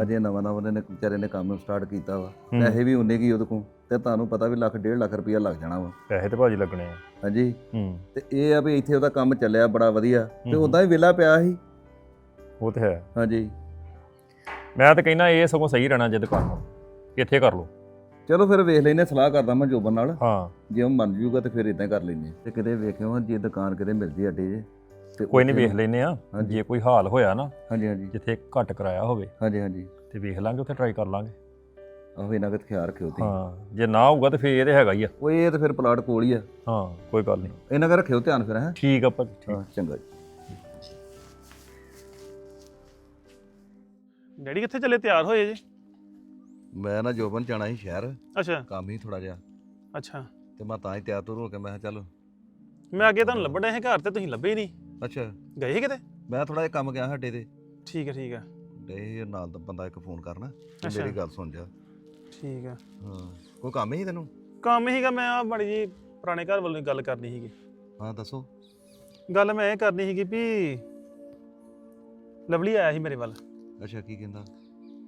ਅਜੇ ਨਵਾਂ ਨਵਾਂ ਨੇ ਵਿਚਾਰੇ ਨੇ ਕੰਮ ਸਟਾਰਟ ਕੀਤਾ ਵਾ। ਪੈਸੇ ਵੀ ਉਹਨੇ ਕੀ ਉਹਦੇ ਕੋਲ। ਤੇ ਤੁਹਾਨੂੰ ਪਤਾ ਵੀ ਲੱਖ ਡੇਢ ਲੱਖ ਰੁਪਇਆ ਲੱਗ ਜਾਣਾ ਵਾ। ਪੈਸੇ ਤੇ ਭਾਜੀ ਲੱਗਣੇ ਆ। ਹਾਂਜੀ। ਹੂੰ। ਤੇ ਇਹ ਆ ਵੀ ਇੱਥੇ ਉਹਦਾ ਕੰਮ ਚੱਲਿਆ ਬੜਾ ਵਧੀਆ। ਤੇ। ਉਦਾਂ ਹੀ ਵਿਲਾ ਪਿਆ ਸੀ। ਉਹ ਤੇ ਹੈ। ਹਾਂਜੀ। ਮੈਂ ਤਾਂ ਕਹਿੰਦਾ ਇਹ ਸਗੋਂ ਸਹੀ ਰਹਿਣਾ ਜੇ ਦੁਕਾਨ ਨੂੰ। ਇੱਥੇ ਕਰ ਲਓ। ਚਲੋ ਫਿਰ ਵੇਖ ਲੈਨੇ ਸਲਾਹ ਕਰਦਾ ਮੈਂ ਜੋਬਨ ਨਾਲ। ਹਾਂ। ਜੇ ਉਹ ਮੰਨ ਜੂਗਾ ਤੇ ਫਿਰ ਇਦਾਂ ਕਰ ਲੈਨੇ ਤੇ ਕਿਤੇ ਵੇਖਿਓ ਜੇ ਦੁਕਾਨ ਕਿਤੇ ਮਿਲ ਜੇ ਅੱਡੇ 'ਚ। ਤੇ ਕੋਈ ਨਹੀਂ ਉੱਥੇ- ਵੇਖ ਲੈਨੇ ਆ ਹਾਂਜੀ। ਜੇ ਕੋਈ ਹਾਲ ਹੋਇਆ ਨਾ ਹਾਂਜੀ ਹਾਂਜੀ। ਜਿੱਥੇ ਘੱਟ ਕਰਾਇਆ ਹੋਵੇ ਹਾਂਜੀ ਹਾਂਜੀ। ਤੇ ਵੇਖ ਲਾਂਗੇ ਉੱਥੇ ਟਰਾਈ ਕਰ ਲਾਂਗੇ। ਆਹੋ ਇਹਨਾਂ ਦਾ ਖਿਆਲ ਰੱਖਿਓ ਤੁਸੀਂ। ਹਾਂ ਜੇ ਨਾ ਹੋਊਗਾ ਤੇ ਫੇਰ ਇਹ ਤੇ ਹੈਗਾ ਹੀ ਆ। ਉਹ ਇਹ ਤੇ ਫਿਰ ਪਲਾਟ ਕੋਲ ਹੀ ਆ। ਹਾਂ ਕੋਈ ਗੱਲ ਨਹੀਂ। ਇਹਨਾਂ ਦਾ ਰੱਖਿਓ ਧਿਆਨ ਫਿਰ ਹੈ? ਠੀਕ ਆ ਭਾਜੀ ਠੀਕ। ਹਾਂ ਚੰਗਾ ਜੀ। ਡੈਡੀ ਕਿੱਥੇ ਚੱਲੇ? ਤਿਆਰ ਹੋਏ ਜੇ? ਮੈਂ ਨਾ ਜੋਬਨ ਜਾਣਾ ਸੀ ਸ਼ਹਿਰ। ਅੱਛਾ। ਕੰਮ ਹੀ ਥੋੜਾ ਜਿਹਾ। ਅੱਛਾ। ਤੇ ਮੈਂ ਤਾਂ ਹੀ ਤਿਆਰ ਤੁਰ ਹੋ ਕੇ ਮੈਂ ਕਿਹਾ ਚੱਲ। ਮੈਂ ਅੱਗੇ ਤੁਹਾਨੂੰ ਲੱਭਣ ਸੀ ਘਰ ਤੇ ਤੁਸੀਂ ਲੱਭੇ ਹੀ ਨਹੀਂ। ਅੱਛਾ। ਗਏ ਸੀ ਕਿਤੇ? ਮੈਂ ਥੋੜਾ ਜਿਹਾ ਕੰਮ ਗਿਆ ਸਾਡੇ ਤੇ। ਠੀਕ ਹੈ ਠੀਕ ਹੈ। ਡੇ ਨਾਲ ਦਾ ਬੰਦਾ ਇੱਕ ਫੋਨ ਕਰਨਾ ਤੇ ਅੱਛਾ। ਮੇਰੀ ਗੱਲ ਸੁਣ ਜਾ। ਠੀਕ ਹੈ। ਹਾਂ ਕੋਈ ਕੰਮ ਹੀ ਤੈਨੂੰ? ਕੰਮ ਹੀਗਾ ਮੈਂ ਆ ਬੜੀ ਜੀ ਪੁਰਾਣੇ ਘਰ ਵੱਲੋਂ ਹੀ ਗੱਲ ਕਰਨੀ ਸੀਗੀ। ਹਾਂ ਦੱਸੋ। ਗੱਲ ਮੈਂ ਇਹ ਕਰਨੀ ਸੀਗੀ ਵੀ ਲਵਲੀ ਆਇਆ ਸੀ ਮੇਰੇ ਵੱਲ। ਅੱਛਾ ਕੀ ਕਹਿੰਦਾ?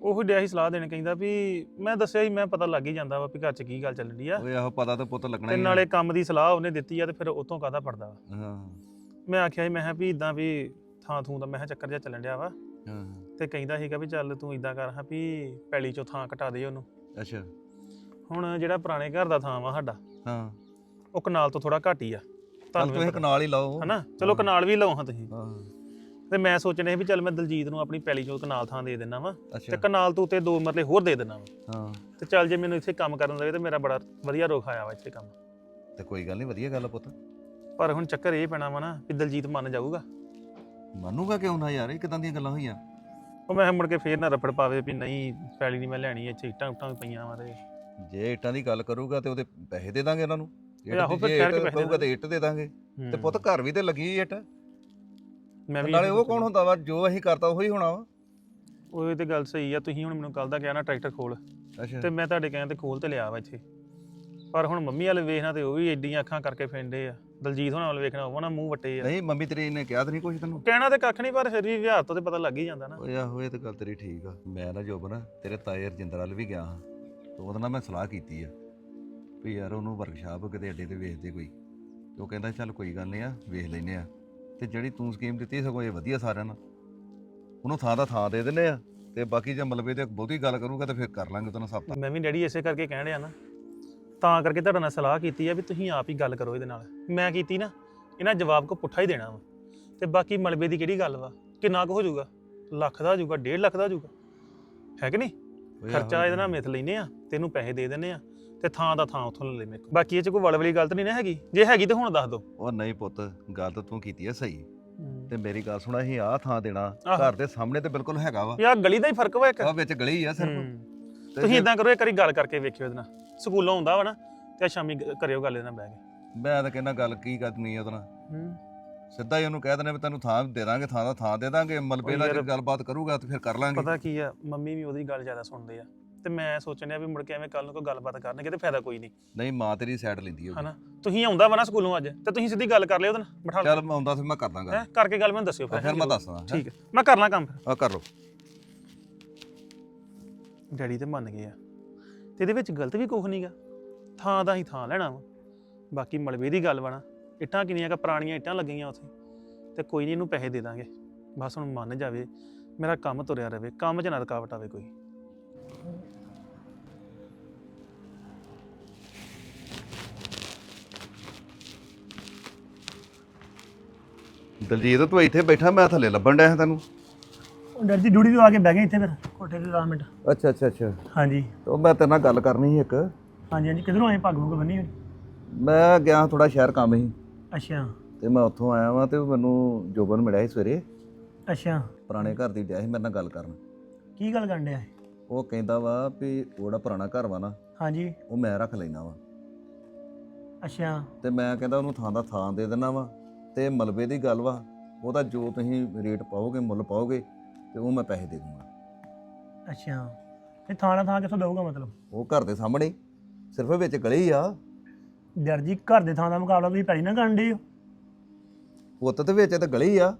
ਉਹ ਡਿਆ ਸੀ ਸਲਾਹ ਦੇਣ ਕਹਿੰਦਾ ਵੀ ਮੈਂ ਦੱਸਿਆ ਸੀ ਮੈਂ ਪਤਾ ਲੱਗ ਹੀ ਜਾਂਦਾ ਵਾ ਵੀ ਘਰ 'ਚ ਕੀ ਗੱਲ ਚੱਲਣ ਦੀ ਆ। ਓਏ ਆਹੋ ਪਤਾ ਤਾਂ ਪੁੱਤ ਲੱਗਣਾ ਤੇ ਹੀ ਆ। ਨਾਲੇ ਕੰਮ ਦੀ ਸਲਾਹ ਉਹਨੇ ਦਿੱਤੀ ਆ ਤੇ ਫਿਰ ਉਤੋਂ ਕਾਹਦਾ ਪੜਦਾ ਵਾ। ਹਾਂ। ਮੈਂ ਆਖਿਆ ਸੀ ਮੈਂ ਕਿਹਾ ਵੀ ਇਦਾਂ ਵੀ ਥਾਂ ਥੂੰ ਦਾ ਮੈਂ ਕਿਹਾ ਚੱਕਰ ਜਿਹਾ ਚੱਲਣ ਡਿਆ ਵਾ। ਹਾਂ। ਤੇ ਕਹਿੰਦਾ ਸੀਗਾ ਵੀ ਚੱਲ ਤੂੰ ਇਦਾਂ ਕਰ ਹਾਂ ਵੀ ਪੈਲੀ ਚੋਂ ਥਾਂ ਘਟਾ ਦੇ ਉਹਨੂੰ। ਅੱਛਾ। ਹੁਣ ਜਿਹੜਾ ਪੁਰਾਣੇ ਘਰ ਦਾ ਥਾਂ ਵਾ ਸਾਡਾ ਹਾਂ। ਉਹ ਕਨਾਲ ਤੋਂ ਥੋੜਾ ਘੱਟ ਹੀ ਆ। ਚੱਲ ਤੁਸੀਂ ਵੀ ਪਤਾ। ਕਨਾਲ ਹੀ ਲਾਓ। ਹਨਾ? ਚਲੋ ਕਨਾਲ ਵੀ ਲਓ ਹਾਂ ਤੁਸੀਂ। ਹਾਂ। ਤੇ ਮੈਂ ਸੋਚਣੇ ਸੀ ਵੀ ਚੱਲ ਮੈਂ ਦਲਜੀਤ ਨੂੰ ਆਪਣੀ ਪੈਲੀ ਚੋਂ ਕਨਾਲ ਥਾਂ ਦੇ ਦੇਣਾ ਵਾ। ਤੇ ਅੱਛਾ ਕਨਾਲ ਤੋਂ ਉੱਤੇ ਦੋ ਮਰਲੇ ਹੋਰ ਦੇ ਦੇਣਾ ਵਾ। ਹਾਂ। ਤੇ ਚੱਲ ਜੇ ਮੈਨੂੰ ਇੱਥੇ ਕੰਮ ਕਰਨ ਦੇਵੇ ਤੇ ਮੇਰਾ ਬੜਾ ਵਧੀਆ ਰੋਖ ਆਇਆ ਵਾ ਇੱਥੇ ਕੰਮ। ਤੇ ਕੋਈ ਗੱਲ ਨਹੀਂ ਵਧੀਆ ਗੱਲ ਆ ਪੁੱਤ। ਪਰ ਹੁਣ ਚੱਕਰ ਇਹ ਪੈਣਾ ਵਾ ਨਾ ਵੀ ਦਲਜੀਤ ਮੰਨ ਜਾਊਗਾ। ਮੰਨੂਗਾ ਕਿਉਂ ਨਾ ਯਾਰ? ਇਹ ਕਿਦਾਂ ਦੀਆਂ ਗੱਲਾਂ ਹੋਈਆਂ? ਉਹ ਮੈਂ ਮੁੜ ਕੇ ਫੇਰ ਨਾ ਰਫੜ ਪਾਵੇ ਵੀ ਨਹੀਂ ਪੈਲੀ ਨਹੀਂ ਮੈਂ ਲੈਣੀ ਇੱਥੇ ਇੱਟਾਂ ਉੱਟਾਂ ਵੀ ਪਈਆਂ ਵਾ ਤੇ। ਜੇ ਇੱਟਾਂ ਦੀ ਗੱਲ ਕਰੂਗਾ ਤੇ ਉਹਦੇ ਪੈਸੇ ਦੇ ਦਾਂਗੇ ਉਹਨਾਂ ਨੂੰ। ਇੱਟ ਆਹੋ ਫਿਰ ਜੇ ਠਹਿਰ ਕੇ ਇੱਟ ਪੈਸੇ ਦੇ ਕਹੂਗਾ ਤੇ ਇੱਟ ਦੇ ਦਾਂਗੇ। ਤੇ ਪੁੱਤ ਘਰ ਵੀ ਤੇ ਲੱਗੀ ਇੱਟ। ਮੈਂ ਵੀ ਨਾਲੇ ਉਹ ਕੌਣ ਹੁੰਦਾ ਵਾ? ਜੋ ਅਸੀਂ ਕਰਤਾ ਉਹੀ ਹੋਣਾ ਵਾ। ਉਹ ਇਹ ਤੇ ਗੱਲ ਸਹੀ ਆ ਤੁਸੀਂ ਹੁਣ ਮੈਨੂੰ ਕੱਲ ਦਾ ਕਿਹਾ ਨਾ ਟਰੈਕਟਰ ਖੋਲ। ਅੱਛਾ। ਤੇ ਮੈਂ ਤੁਹਾਡੇ ਕਹਿਣ ਤੇ ਖੋਲ ਤੇ ਲਿਆ ਵਾ ਇੱਥੇ। ਪਰ ਹੁਣ ਮੰਮੀ ਵਾਲੇ ਵੇਖਣਾ ਤੇ ਉਹ ਵੀ ਏਡੀਆਂ ਅੱਖਾਂ ਕਰਕੇ ਫੈਂਡੇ ਆ। ਦਲਜੀਤ ਹੋਣਾ ਵਾਲੇ ਵੇਖਣਾ ਨਾ ਮੂੰਹ ਵੱਟੇ ਆ। ਨਹੀਂ ਮੰਮੀ ਤੇਰੀ ਨੇ ਕਿਹਾ ਤਾਂ ਨਹੀਂ ਕੁਝ ਤੈਨੂੰ? ਕਹਿਣਾ ਤੇ ਕੱਖ ਨਹੀਂ ਪਰ ਫਿਰ ਵੀ ਵਿਆਹ ਤੋਂ ਤੇ ਪਤਾ ਲੱਗ ਹੀ ਜਾਂਦਾ ਨਾ। ਓਏ ਆਹੋ ਇਹ ਤਾਂ ਗੱਲ ਤੇਰੀ ਠੀਕ ਆ। ਮੈਂ ਨਾ ਜੋਬਨ ਤੇਰੇ ਤਾਏ ਰਜਿੰਦਰ ਵੱਲ ਵੀ ਗਿਆ ਹਾਂ ਤੇ ਉਹਦੇ ਨਾਲ ਮੈਂ ਸਲਾਹ ਕੀਤੀ ਆ ਵੀ ਯਾਰ ਉਹਨੂੰ ਵਰਕਸ਼ਾਪ ਕਿਤੇ ਅੱਡੇ ਤੇ ਵੇਚਦੇ ਕੋਈ। ਤੇ ਉਹ ਕਹਿੰਦਾ ਚੱਲ ਕੋਈ ਗੱਲ ਨਹੀਂ ਆ ਵੇਖ ਲੈਨੇ ਆ। ਤੇ ਜਿਹੜੀ ਤੂੰ ਸਕੀਮ ਦਿੱਤੀ ਸਗੋਂ ਇਹ ਵਧੀਆ ਸਾਰਿਆਂ ਨਾਲ। ਉਹਨੂੰ ਥਾਂ ਦਾ ਥਾਂ ਦੇ ਦਿੰਨੇ ਆ ਤੇ ਬਾਕੀ ਜੇ ਮਲਬੇ ਤੇ ਬਹੁਤੀ ਗੱਲ ਕਰੂਗਾ ਤੇ ਫਿਰ ਕਰ ਲਾਂਗੇ ਨਾਲ ਸਭ ਮੈਂ ਵੀ ਡੈਡੀ ਇਸੇ ਕਰਕੇ ਕਹਿਣ ਡਿਆ ਨਾ ਤਾਂ ਕਰਕੇ ਤੁਹਾਡੇ ਨਾਲ ਸਲਾਹ ਕੀਤੀ ਆ ਵੀ ਤੁਸੀਂ ਆਪ ਹੀ ਗੱਲ ਕਰੋ ਇਹਦੇ ਨਾਲ। ਮੈਂ ਕੀਤੀ ਨਾ ਇਹਨਾਂ ਜਵਾਬ ਕੋ ਪੁੱਠਾ ਹੀ ਦੇਣਾ ਵਾ। ਤੇ ਬਾਕੀ ਮਲਬੇ ਦੀ ਕਿਹੜੀ ਗੱਲ ਵਾ? ਕਿੰਨਾ ਕੁ ਹੋ ਜਾਊਗਾ? ਲੱਖ ਦਾ ਹੋ ਜਾਊਗਾ 1.5 ਲੱਖ ਦਾ ਹੋ ਜਾਊਗਾ। ਹੈ ਕਿ ਨਹੀਂ? ਖਰਚਾ ਇਹਦੇ ਨਾਲ ਮਿਥ ਲੈਨੇ ਆ ਤੈਨੂੰ ਪੈਸੇ ਦੇ ਦਿੰਨੇ ਆ ਤੇ ਥਾਂ ਦਾ ਥਾਂ ਉੱਥੋਂ ਲੈ ਲੈਨੇ ਬਾਕੀ ਇਹ ਚ ਕੋਈ ਵਾਲੀ ਗੱਲ ਤਾਂ ਨਹੀਂ ਨਾ ਹੈਗੀ। ਜੇ ਹੈਗੀ ਤਾਂ ਹੁਣ ਦੱਸ ਦੋ। ਉਹ ਨਹੀਂ ਪੁੱਤ ਗੱਲ ਤਾਂ ਤੂੰ ਕੀਤੀ ਆ ਸਹੀ। ਤੇ ਮੇਰੀ ਗੱਲ ਸੁਣਾ ਅਸੀਂ ਆਹ ਥਾਂ ਦੇਣਾ। ਘਰ ਦੇ ਸਾਹਮਣੇ ਤੇ ਬਿਲਕੁਲ ਹੈਗਾ ਵਾ। ਯਾ ਗਲੀ ਦਾ ਹੀ ਫ਼ਰਕ ਵਾ ਇੱਕ। ਆ ਵਿੱਚ ਗਲੀ ਆ ਸਿਰਫ। ਤੁਸੀਂ ਇਦਾਂ ਕਰੋ ਇੱਕ ਵਾਰੀ ਗੱਲ ਕਰਕੇ ਵੇਖਿਓ ਇਹਦੇ ਨਾਲ। ਸਕੂਲੋਂ ਆਉਂਦਾ ਵਾ ਨਾ ਤੇ ਸ਼ਾਮੀ ਗ- ਕਰਿਓ ਗੱਲ ਇਹਦੇ ਨਾਲ ਬਹਿ ਕੇ। ਮੈਂ ਤਾਂ ਕਹਿੰਦਾ ਗੱਲ ਕੀ ਕਰਨੀ ਆ ਉਹਦੇ ਨਾਲ? ਹੂੰ। ਸਿੱਧਾ ਹੀ ਉਹਨੂੰ ਕਹਿ ਦਿੰਦੇ ਵੀ ਤੈਨੂੰ ਥਾਂ ਦੇ ਦਾਂਗੇ ਥਾਂ ਦਾ ਥਾਂ ਦੇ ਦਾਂਗੇ ਮਲਬੇ ਦਾ ਯਾਰ- ਜੇ ਗੱਲਬਾਤ ਕਰੂਗਾ ਤੇ ਫਿਰ ਕਰ ਲਾਂਗੇ। ਪਤਾ ਕੀ ਆ ਮੰਮੀ ਵੀ ਉਹਦੀ ਗੱਲ ਜ਼ਿਆਦਾ ਸੁਣਦੇ ਆ ਤੇ ਮੈਂ ਸੋਚਣ ਡਿਆ ਵੀ ਮੁੜ ਕੇ ਐਵੇਂ ਕੱਲ ਨੂੰ ਕੋਈ ਗੱਲਬਾਤ ਕਰਨਗੇ ਤੇ ਫਾਇਦਾ ਕੋਈ ਨਹੀਂ। ਨਹੀਂ ਮਾਂ ਤੇਰੀ ਸਾਈਡ ਲੈਂਦੀ ਹੋਊਗੀ। ਹਨਾ? ਤੁਸੀਂ ਆਉਂਦਾ ਵਾ ਨਾ ਸਕੂਲੋਂ ਅੱਜ ਤੇ ਤੁਸੀਂ ਸਿੱਧੀ ਗੱਲ ਕਰ ਲਿਓ ਉਹਦੇ ਨਾਲ ਬਿਠਾ ਲਓ। ਚੱਲ ਮੈਂ ਆਉਂਦਾ ਸੀ ਮੈਂ ਕਰ ਦਾਂਗਾ ਹੈਂ, ਕਰਕੇ ਗੱਲ ਮੈਨੂੰ ਦੱਸਿਓ ਫਿਰ ਮੈਂ ਹੈਂ, ਦੱਸਦਾ ਹੈਂ। ਠੀਕ ਹੈ ਮੈਂ ਕਰ ਲਾਂ ਕੰਮ ਫਿਰ। ਆ ਕਰ ਲਓ। ਡੈਡੀ ਤੇ ਮੰਨ ਗਏ ਆ। ਤੇ ਇਹਦੇ ਵਿੱਚ ਗਲਤ ਵੀ ਕੁਝ ਨਹੀਂਗਾ ਥਾਂ ਦਾ ਹੀ ਥਾਂ ਲੈਣਾ ਵਾ। ਬਾਕੀ ਮਲਬੇ ਦੀ ਗੱਲ ਵਾ ਨਾ, ਇੱਟਾਂ ਕਿੰਨੀਆਂ ਕਾ ਪੁਰਾਣੀਆਂ ਇੱਟਾਂ ਲੱਗੀਆਂ ਉੱਥੇ, ਤੇ ਕੋਈ ਨਹੀਂ ਇਹਨੂੰ ਪੈਸੇ ਦੇ ਦਾਂਗੇ। ਬਸ ਹੁਣ ਮੰਨ ਜਾਵੇ, ਮੇਰਾ ਕੰਮ ਤੁਰਿਆ ਰਵੇ, ਕੰਮ 'ਚ ਨਾ ਰੁਕਾਵਟ ਆਵੇ ਕੋਈ। ਦਲਜੀਤ, ਤੂੰ ਇੱਥੇ ਬੈਠਾ, ਮੈਂ ਥੱਲੇ ਲੱਭਣ ਡਿਆ ਤੈਨੂੰ। ਉਹ ਡਰ ਦੀ ਡਿਊਟੀ ਤੋਂ ਆ ਕੇ ਬਹਿ ਗਏ ਇੱਥੇ ਫਿਰ ਕੋਠੇ ਤੇ 10 ਮਿੰਟ। ਅੱਛਾ ਅੱਛਾ ਅੱਛਾ। ਹਾਂਜੀ। ਤੇ ਮੈਂ ਤੇਰੇ ਨਾਲ ਗੱਲ ਕਰਨੀ ਸੀ ਇੱਕ। ਹਾਂਜੀ ਹਾਂਜੀ ਕਿਧਰੋਂ ਆਏ? ਪੱਗ ਪੁੱਗ ਬੰਨੀ ਹੋਈ? ਮੈਂ ਗਿਆ ਥੋੜਾ ਸ਼ਹਿਰ ਕੰਮ ਸੀ। ਅੱਛਾ। ਤੇ ਮੈਂ ਉੱਥੋਂ ਆਇਆ ਵਾਂ ਤੇ ਮੈਨੂੰ ਜੋਬਨ ਮਿਲਿਆ ਸੀ ਸਵੇਰੇ। ਅੱਛਾ। ਪੁਰਾਣੇ ਘਰ ਦੀ ਡਿਆ ਸੀ ਮੇਰੇ ਨਾਲ ਗੱਲ ਕਰਨ। ਕੀ ਗੱਲ ਕਰਨ ਡਿਆ ਇਹ? ਉਹ ਕਹਿੰਦਾ ਵਾ ਵੀ ਉਹ ਜਿਹੜਾ ਪੁਰਾਣਾ ਘਰ ਵਾ ਨਾ ਹਾਂਜੀ। ਉਹ ਮੈਂ ਰੱਖ ਲੈਣਾ ਵਾ। ਅੱਛਾ। ਤੇ ਮੈਂ ਕਹਿੰਦਾ ਉਹਨੂੰ ਥਾਂ ਦਾ ਥਾਂ ਦੇ ਦੇਣਾ ਵਾ। ਤੇ ਮਲਬੇ ਦੀ ਗੱਲ ਵਾ ਉਹਦਾ ਜੋ ਤੁਸੀਂ ਰੇਟ ਪਾਓਗੇ ਮੁੱਲ ਪਾਓਗੇ ਤੇ ਉਹ ਮੈਂ ਪੈਸੇ ਦੇ ਦੂੰਗਾ। ਅੱਛਾ। ਇਹ ਥਾਣਾ ਥਾਂ ਕਿੱਥੋਂ ਦਊਗਾ ਮਤਲਬ? ਉਹ ਘਰ ਦੇ ਸਾਹਮਣੇ। ਹੀ, ਸਿਰਫ ਵਿੱਚ ਗਲੀ ਆ। ਡਰ ਜੀ ਘਰ ਦੇ ਥਾਂ ਦਾ ਮੁਕਾਬਲਾ ਤੁਸੀਂ ਪੈਲੀ ਨਾ ਕਰਨ ਦੇ ਹੋ। ਪੁੱਤ ਤੇ ਵਿੱਚ ਤੇ ਗਲੀ ਆ।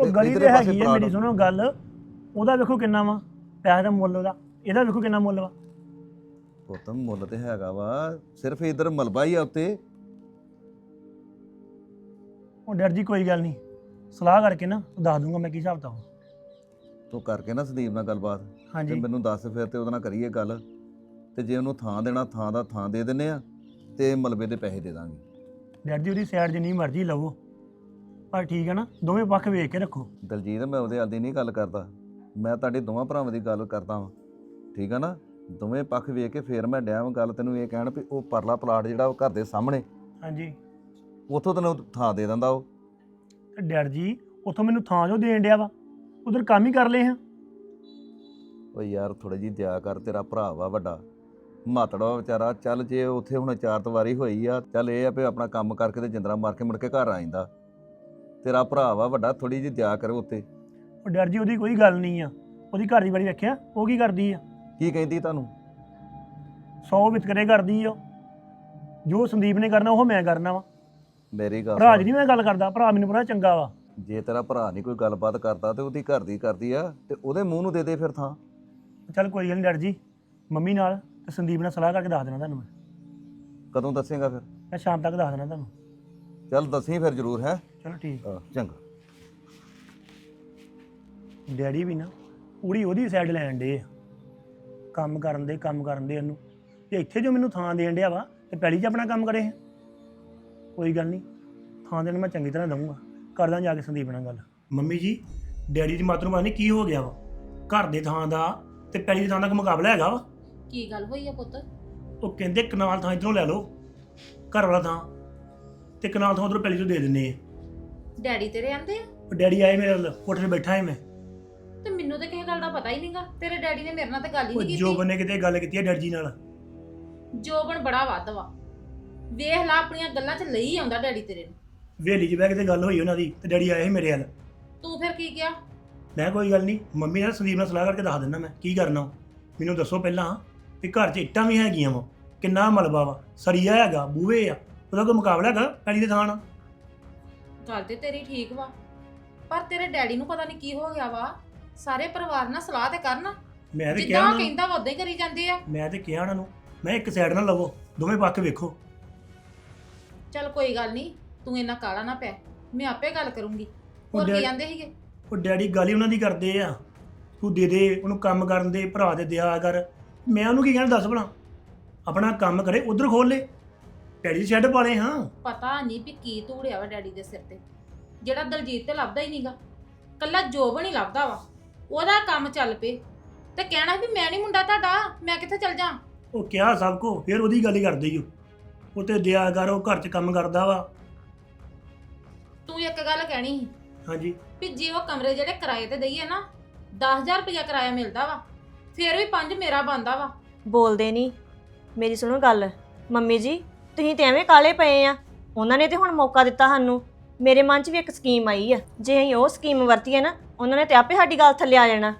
ਉਹ ਤੇ ਗਲੀ ਇੱਧਰਲੇ ਤੇ ਪਾਸੇ ਹੈਗੀ ਹੈ ਪਲਾਟ ਮੇਰੀ ਸੁਣੋ ਗੱਲ। ਉਹਦਾ ਵੇਖੋ ਕਿੰਨਾ ਵਾ। ਪੈਸੇ ਦਾ ਮੁੱਲ ਉਹਦਾ। ਇਹਦਾ ਵੇਖੋ ਕਿੰਨਾ ਮੁੱਲ ਵਾ। ਪੁੱਤ ਮੁੱਲ ਤੇ ਹੈਗਾ ਵਾ। ਸਿਰਫ ਇਧਰ ਮਲਬਾ ਹੀ ਆ ਉੱਤੇ। ਉਹ ਡਰ ਜੀ ਕੋਈ ਗੱਲ ਨਹੀਂ। ਸਲਾਹ ਕਰਕੇ ਨਾ ਦੱਸ ਦੂੰਗਾ ਮੈਂ ਕੀ ਹਿਸਾਬ ਤਾ ਤੂੰ ਕਰਕੇ ਨਾ ਸੰਦੀਪ ਨਾਲ ਗੱਲਬਾਤ ਤੇ ਹਾਂਜੀ। ਮੈਨੂੰ ਦੱਸ ਫਿਰ ਤੇ ਉਹਦੇ ਨਾਲ ਕਰੀਏ ਗੱਲ। ਤੇ ਜੇ ਉਹਨੂੰ ਥਾਂ ਦੇਣਾ ਥਾਂ ਦਾ ਥਾਂ ਦੇ ਦਿੰਨੇ ਆ ਤੇ ਮਲਬੇ ਦੇ ਪੈਸੇ ਦੇ ਦਾਂਗੇ। ਡੈਡੀ ਉਹਦੀ ਸਾਈਡ ਜਿੰਨੀ ਮਰਜ਼ੀ ਲਵੋ। ਪਰ ਠੀਕ ਹੈ ਨਾ ਦੋਵੇਂ ਪੱਖ ਵੇਖ ਕੇ ਰੱਖੋ। ਦਲਜੀਤ ਮੈਂ ਉਹਦੇ ਆਦੀ ਨਹੀਂ ਗੱਲ ਕਰਦਾ। ਮੈਂ ਤੁਹਾਡੇ ਦੋਵਾਂ ਭਰਾਵਾਂ ਦੀ ਗੱਲ ਕਰਦਾ ਵਾਂ। ਠੀਕ ਆ ਨਾ? ਦੋਵੇਂ ਪੱਖ ਵੇਖ ਕੇ ਫੇਰ ਮੈਂ ਡਿਆ ਵਾਂ ਗੱਲ ਤੈਨੂੰ ਇਹ ਕਹਿਣ ਵੀ ਉਹ ਪਰਲਾ ਪਲਾਟ ਜਿਹੜਾ ਉਹ ਘਰ ਦੇ ਸਾਹਮਣੇ ਹਾਂਜੀ। ਉੱਥੋਂ ਤੈਨੂੰ ਥਾਂ ਦੇ ਦਿੰਦਾ ਉਹ। ਤੇ ਡੈਡ ਜੀ ਉੱਥੋਂ ਮੈਨੂੰ ਥਾਂ ਜੋ ਦੇਣ ਡਿਆ ਵਾ? ਉਧਰ ਕੰਮ ਹੀ ਕਰ ਲਏ ਹਾਂ। ਓ ਯਾਰ ਥੋੜੀ ਜੀ ਦਿਆ ਕਰ ਤੇਰਾ ਭਰਾ ਵਾ ਵੱਡਾ। ਮਾਤੜਾ ਵਿਚਾਰਾ ਚੱਲ ਜੇ ਉੱਥੇ ਹੁਣ ਚਾਰ ਦੀਵਾਰੀ ਹੋਈ ਆ ਚੱਲ ਇਹ ਆ ਵੀ ਆਪਣਾ ਕੰਮ ਕਰਕੇ ਤੇ ਜਿੰਦਰਾ ਮਾਰ ਕੇ ਮੁੜ ਕੇ ਘਰ ਆ ਜਾਂਦਾ। ਤੇਰਾ ਭਰਾ ਵਾ ਵੱਡਾ ਥੋੜੀ ਜੀ ਦਿਆ ਕਰ ਉੱਤੇ ਉਹ ਡੈਡ ਜੀ ਉਹਦੀ ਕੋਈ ਗੱਲ ਨਹੀਂ ਆ। ਉਹਦੀ ਘਰ ਦੀ ਵਾਰੀ ਵੇਖਿਆ ਉਹ ਕੀ ਕਰਦੀ ਆ? ਕੀ ਕਹਿੰਦੀ ਤੁਹਾਨੂੰ? 100 ਵਿਤਕਰੇ ਕਰਦੀ ਆ। ਜੋ ਸੰਦੀਪ ਨੇ ਕਰਨਾ ਉਹ ਮੈਂ ਕਰਨਾ ਵਾ। ਮੇਰੀ ਗੱਲ ਭਰਾ ਸੁਣ। ਜੀ ਨਹੀਂ ਮੈਂ ਗੱਲ ਕਰਦਾ ਭਰਾ ਮੈਨੂੰ ਬੜਾ ਚੰਗਾ ਵਾ। ਜੇ ਤੇਰਾ ਭਰਾ ਨਹੀਂ ਕੋਈ ਗੱਲਬਾਤ ਕਰਦਾ ਤੇ ਉਹਦੀ ਘਰ ਦੀ ਕਰਦੀ ਆ ਤੇ ਉਹਦੇ ਮੂੰਹ ਨੂੰ ਦੇ ਦੇ ਫਿਰ ਥਾਂ। ਚੱਲ ਕੋਈ ਗੱਲ ਨਹੀਂ ਡੈਡ ਜੀ ਮੰਮੀ ਨਾਲ ਤੇ ਸੰਦੀਪ ਨਾਲ ਸਲਾਹ ਕਰਕੇ ਦੱਸ ਦੇਣਾ ਤੁਹਾਨੂੰ ਮੈਂ। ਕਦੋਂ ਦੱਸੇਗਾ ਫਿਰ? ਮੈਂ ਸ਼ਾਮ ਤੱਕ ਦੱਸ ਦੇਣਾ ਤੁਹਾਨੂੰ। ਚੱਲ ਦੱਸੀ ਫਿਰ ਜ਼ਰੂਰ ਹੈ? ਚਲੋ ਠੀਕ। ਚੰਗਾ। ਡੈਡੀ ਵੀ ਨਾ ਪੂਰੀ ਉਹਦੀ ਸਾਈਡ ਲੈਣ ਡੇ ਆ। ਕੰਮ ਕਰਨ ਦੇ ਕੰਮ ਕਰਨ ਦੇ ਉਹਨੂੰ। ਤੇ ਇੱਥੇ ਜੋ ਮੈਨੂੰ ਥਾਂ ਦੇਣ ਡਿਆ ਵਾ ਤੇ ਪਹਿਲੀ 'ਚ ਆਪਣਾ ਕੰਮ ਕਰੇ ਕੋਈ ਗੱਲ ਨਹੀਂ ਥਾਂ ਦੇਣ ਮੈਂ ਚੰਗੀ ਤਰ੍ਹਾਂ ਦਊਂਗਾ। ਕਰਦਾ ਜਾ ਕੇ ਸੰਦੀਪ ਨਾਲ ਗੱਲ। ਮੰਮੀ ਜੀ ਡੈਡੀ ਦੀ ਮਾਤਰੂ ਨਹੀਂ ਕੀ ਹੋ ਗਿਆ ਵਾ। ਘਰ ਦੇ ਥਾਂ ਦਾ ਤੇ ਪਹਿਲੀ ਦੇ ਥਾਂ ਦਾ ਕੋਈ ਮੁਕਾਬਲਾ ਹੈਗਾ ਵਾ? ਕੀ ਗੱਲ ਹੋਈ ਆ ਪੁੱਤ? ਉਹ ਕਹਿੰਦੇ ਕਨਾਲ ਥਾਂ ਇਧਰੋਂ ਲੈ ਲਓ ਘਰ ਵਾਲਾ ਥਾਂ। ਤੇ ਕਨਾਲ ਥਾਂ ਉਧਰੋਂ ਪਹਿਲੀ ਤੋਂ ਦੇ ਦਿੰਨੇ ਆ। ਡੈਡੀ ਤੇਰੇ ਆਂਦੇ ਆ? ਉਹ ਡੈਡੀ ਆਏ ਮੇਰੇ ਵੱਲ ਕੋਠੇ ਤੇ ਬੈਠਾ ਹੈ ਮੈਂ। ਤੇ ਮੈਨੂੰ ਤਾਂ ਕਿਸੇ ਗੱਲ ਦਾ ਪਤਾ ਹੀ ਨਹੀਂਗਾ ਤੇਰੇ ਡੈਡੀ ਨੇ ਮੇਰੇ ਨਾਲ ਤਾਂ ਗੱਲ ਹੀ ਉਹ ਨਹੀਂ ਜੋਬਨ ਕੀਤੀ ਨੇ ਕਿਤੇ ਗੱਲ ਕੀਤੀ ਹੈ ਡੈਡੀ ਜੀ ਨਾਲ? ਜੋਬਨ ਬੜਾ ਵੱਧ ਵਾ। ਵੇਖ ਲਾ ਆਪਣੀਆਂ ਗੱਲਾਂ 'ਚ ਲਈ ਆਉਂਦਾ ਡੈਡੀ ਤੇਰੇ ਨੂੰ। ਵੇਲੀ 'ਚ ਬਹਿ ਕੇ ਤੇ ਗੱਲ ਹੋਈ ਉਹਨਾਂ ਦੀ ਤੇ ਡੈਡੀ ਆਏ ਸੀ ਮੇਰੇ ਵੱਲ। ਤੂੰ ਫਿਰ ਕੀ ਕਿਹਾ? ਮੈਂ ਕੋਈ ਗੱਲ ਨਹੀਂ ਮੰਮੀ ਨਾਲ ਸੰਦੀਪ ਨਾਲ ਸਲਾਹ ਕਰਕੇ ਦੱਸ ਦਿੰਦਾ ਮੈਂ ਕੀ ਕਰਨਾ ਮੈਨੂੰ ਦੱਸੋ ਪਹਿਲਾਂ ਵੀ ਘਰ 'ਚ ਇੱਟਾਂ ਵੀ ਹੈਗੀਆਂ ਵਾ ਕਿੰਨਾ ਮਲਬਾ ਵਾ ਸਰੀਆ ਹੈਗਾ ਬੂਹੇ ਆ ਉਹਦਾ ਕੋਈ ਮੁਕਾਬਲਾ ਹੈਗਾ ਪੈਲੀ ਦੇ ਥਾਂ ਨਾਲ? ਗੱਲ ਤੇ ਤੇਰੀ ਠੀਕ ਵਾ ਪਰ ਤੇਰੇ ਡੈਡੀ ਨੂੰ ਪਤਾ ਨਹੀਂ ਕੀ ਹੋ ਗਿਆ ਵਾ ਸਾਰੇ ਪਰਿਵਾਰ ਨਾਲ ਸਲਾਹ ਤੇ ਕਰਨ ਮੈਂ ਤੇ ਕਿਹਾ ਜਿੱਦਾਂ ਉਹ ਉਹਨਾਂ ਨੂੰ ਕਹਿੰਦਾ ਵਾ ਉਦਾਂ ਹੀ ਕਰੀ ਜਾਂਦੇ ਆ। ਮੈਂ ਤੇ ਕਿਹਾ ਉਹਨਾਂ ਨੂੰ ਮੈਂ ਇੱਕ ਸਾਈਡ ਨਾਲ ਲਵੋ ਦੋਵੇਂ ਪੱਖ ਵੇਖੋ। ਚੱਲ ਕੋਈ ਗੱਲ ਨਹੀਂ ਤੂੰ ਇੰਨਾ ਕਾਲਾ ਨਾ ਪੈ। ਮੈਂ ਆਪੇ ਗੱਲ ਕਰੂੰਗੀ। ਹੋਰ ਕੀ ਜਾਂਦੇ ਸੀਗੇ? ਉਹ ਡੈਡੀ ਗੱਲ ਉਹਨਾਂ ਦੀ ਕਰਦੇ ਆ। ਤੂੰ ਦੇ ਦੇ ਉਹਨੂੰ ਕੰਮ ਕਰਨ ਦੇ ਭਰਾ ਦੇ ਦਿਆ ਕਰ। ਮੈਂ ਉਹਨੂੰ ਕੀ ਕਹਿਣਾ ਦੱਸ ਭਲਾ? ਆਪਣਾ ਕੰਮ ਕਰੇ ਉਧਰ ਖੋਲ ਲੈ। ਡੈਡੀ ਸ਼ੈੱਡ ਪਾਲੇ ਹਾਂ। ਪਤਾ ਨਹੀਂ ਵੀ ਕੀ ਧੂੜਿਆ ਵਾ ਡੈਡੀ ਦੇ ਸਿਰ ਤੇ। ਜਿਹੜਾ ਦਲਜੀਤ ਤੇ ਲੱਭਦਾ ਹੀ ਨਹੀਂਗਾ ਕੱਲਾ ਜੋਬਨ ਹੀ ਲੱਭਦਾ ਵਾ। ਉਹਦਾ ਕੰਮ ਚੱਲ ਪਏ। ਤੇ ਕਹਿਣਾ ਵੀ ਮੈਂ ਨਹੀਂ ਮੁੰਡਾ ਤੁਹਾਡਾ ਮੈਂ ਕਿੱਥੇ ਚੱਲ ਜਾ ਉਹ ਕਿਹਾ ਸਭ ਕੋ ਫਿਰ ਉਹਦੀ ਗੱਲ ਹੀ ਕਰਦੇ ਹੀ ਉਹ ਤੇ ਦਿਆ ਕਰ ਉਹ ਘਰ 'ਚ ਕੰਮ ਕਰਦਾ ਵਾ। ਤੂੰ ਇੱਕ ਗੱਲ ਕਹਿਣੀ ਸੀ ਹਾਂਜੀ। ਵੀ ਜੇ ਉਹ ਕਮਰੇ ਜਿਹੜੇ ਕਿਰਾਏ ਤੇ ਦਈਏ ਨਾ 10000 ਰੁਪਇਆ ਕਿਰਾਇਆ ਮਿਲਦਾ ਵਾ ਫਿਰ ਵੀ ਪੰਜ ਮੇਰਾ ਬੰਦਾ ਵਾ। ਬੋਲਦੇ ਨਹੀਂ ਮੇਰੀ ਸੁਣੋ ਗੱਲ ਮੰਮੀ ਜੀ ਤੁਸੀਂ ਤੇ ਐਵੇਂ ਕਾਲੇ ਪਏ ਆ। ਉਹਨਾਂ ਨੇ ਤੇ ਹੁਣ ਮੌਕਾ ਦਿੱਤਾ ਸਾਨੂੰ। ਮੇਰੇ ਮਨ 'ਚ ਵੀ ਇੱਕ ਸਕੀਮ ਆਈ ਆ। ਜੇ ਅਸੀਂ ਉਹ ਸਕੀਮ ਵਰਤੀਏ ਨਾ ਉਹਨਾਂ ਨੇ ਤੇ ਆਪੇ ਸਾਡੀ ਗੱਲ ਥੱਲੇ ਆ ਜਾਣਾ।